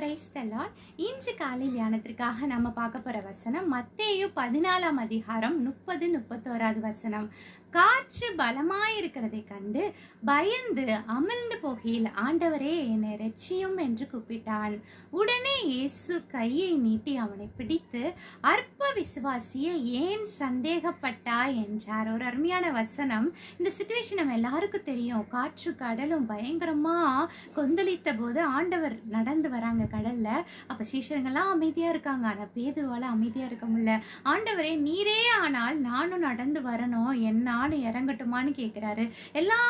Price Dalal இன்று காலை தியானத்திற்காக நம்ம பார்க்க போகிற வசனம் மத்தேயு பதினாலாம் அதிகாரம் முப்பது முப்பத்தோராது வசனம். காற்று பலமாயிருக்கிறதை கண்டு பயந்து அமிழ்ந்து போகையில் ஆண்டவரே என்னை ரட்சியும் என்று கூப்பிட்டான். உடனே இயேசு கையை நீட்டி அவனை பிடித்து அற்ப விசுவாசிய ஏன் சந்தேகப்பட்டாய் என்றார். ஒரு அருமையான வசனம். இந்த சுச்சுவேஷன் நம்ம எல்லாருக்கும் தெரியும். காற்று கடலும் பயங்கரமாக கொந்தளித்த போது ஆண்டவர் நடந்து வராங்க. கடல்ல. அப்ப சீஷருங்கெல்லாம் அமைதியா இருக்காங்க. ஆனா பேதுருவால அமைதியா இருக்க முடியல. ஆண்டவரே நீரே ஆனால் நானும் நடந்து வரணும். என்னாலும் இறங்கட்டுமான்னு கேட்குறாரு எல்லா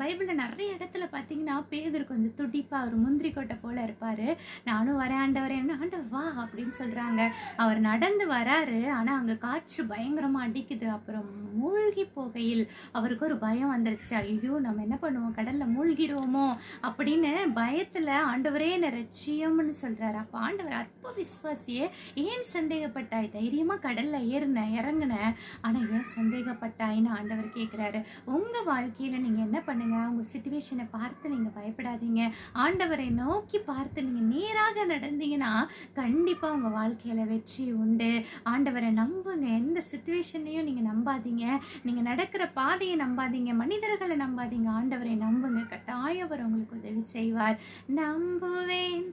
பைபிளில் நிறைய இடத்துல பார்த்தீங்கன்னா பேதர் கொஞ்சம் துடிப்பாக அவர் முந்திரி கொட்டை போல் இருப்பார். நானும் வரேன் ஆண்டவர் என்ன ஆண்டவர் வா அப்படின்னு சொல்கிறாங்க அவர் நடந்து வராரு. ஆனால் அங்கே காற்று பயங்கரமாக அடிக்குது. அப்புறம் மூழ்கி போகையில் அவருக்கு ஒரு பயம் வந்துருச்சு. ஐயோ நம்ம என்ன பண்ணுவோம்? கடலில் மூழ்கிறோமோ அப்படின்னு பயத்தில் ஆண்டவரே என்ன ரட்சியம்னு சொல்கிறாரு அப்போ ஆண்டவர் அற்ப விஸ்வாசியே ஏன் சந்தேகப்பட்டாய் தைரியமாக கடலில் ஏறின இறங்குன. ஆனா ஏன் சந்தேகப்பட்டாயின்னு ஆண்டவர் கேட்குறாரு உங்கள் வாழ்க்கையில் நீங்கள் என்ன பண்ணுங்க? உங்கள் சுச்சுவேஷனை பார்த்து நீங்கள் பயப்படாதீங்க. ஆண்டவரை நோக்கி பார்த்து நீங்கள் நேராக நடந்தீங்கன்னா கண்டிப்பாக உங்கள் வாழ்க்கையில் வெற்றி உண்டு. ஆண்டவரை நம்புங்க. எந்த சுச்சுவேஷனையும் நீங்கள் நம்பாதீங்க. நீங்கள் நடக்கிற பாதையை நம்பாதீங்க. மனிதர்களை நம்பாதீங்க. ஆண்டவரை நம்புங்க. கட்டாயம் அவர் உங்களுக்கு உதவி செய்வார். நம்புவேன்.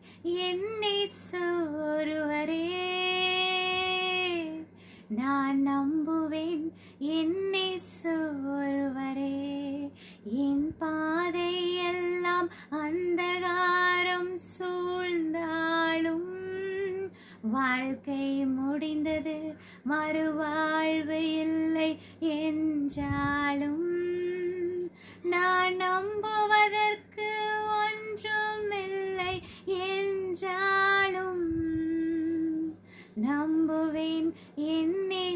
என்னை சோ நம்புவேன் ஒருவரே என் பாதை எல்லாம் அந்தகாரம் சூழ்ந்தாலும் வாழ்க்கை முடிந்தது மறுவாழ்வு இல்லை என்றாலும் நான் நம்புவதற்கு ஒன்றும் இல்லை என்றாலும் நம்புவேன் என்னை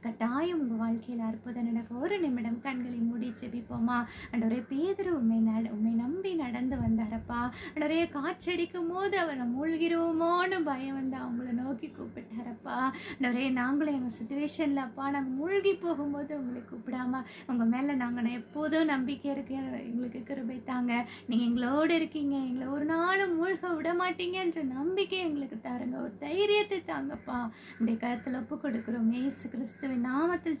கட்டாயம் உங்கள் வாழ்க்கையில் அற்புதம் நடக்க ஒரு நிமிடம் கண்களை மூடி செபிப்போமா அண்டவரே பேதர் உண்மை நட உண்மை நம்பி நடந்து வந்தாரப்பா. அண்டவரே காற்றடிக்கும் போது அவரை மூழ்கிருவோமோன்னு பயம் வந்து அவங்கள நோக்கி கூப்பிட்டாரப்பா. அண்டவரே நாங்களும் எங்கள் சுச்சுவேஷனில் அப்பா நாங்கள் மூழ்கி போகும்போது உங்களை கூப்பிடாம உங்கள் மேலே நாங்கள் எப்போதும் நம்பிக்கை இருக்க எங்களுக்கு கிருபை தாங்க. நீங்கள் எங்களோடு இருக்கீங்க எங்களை ஒரு நாளும் மூழ்க விட மாட்டீங்கன்ற நம்பிக்கை எங்களுக்கு தாருங்க. ஒரு தைரியத்தை தாங்கப்பா. இந்த கருத்தில் ஒப்பு கொடுக்குறோம் ஏசு கிறிஸ்துவின் நாமத்தில்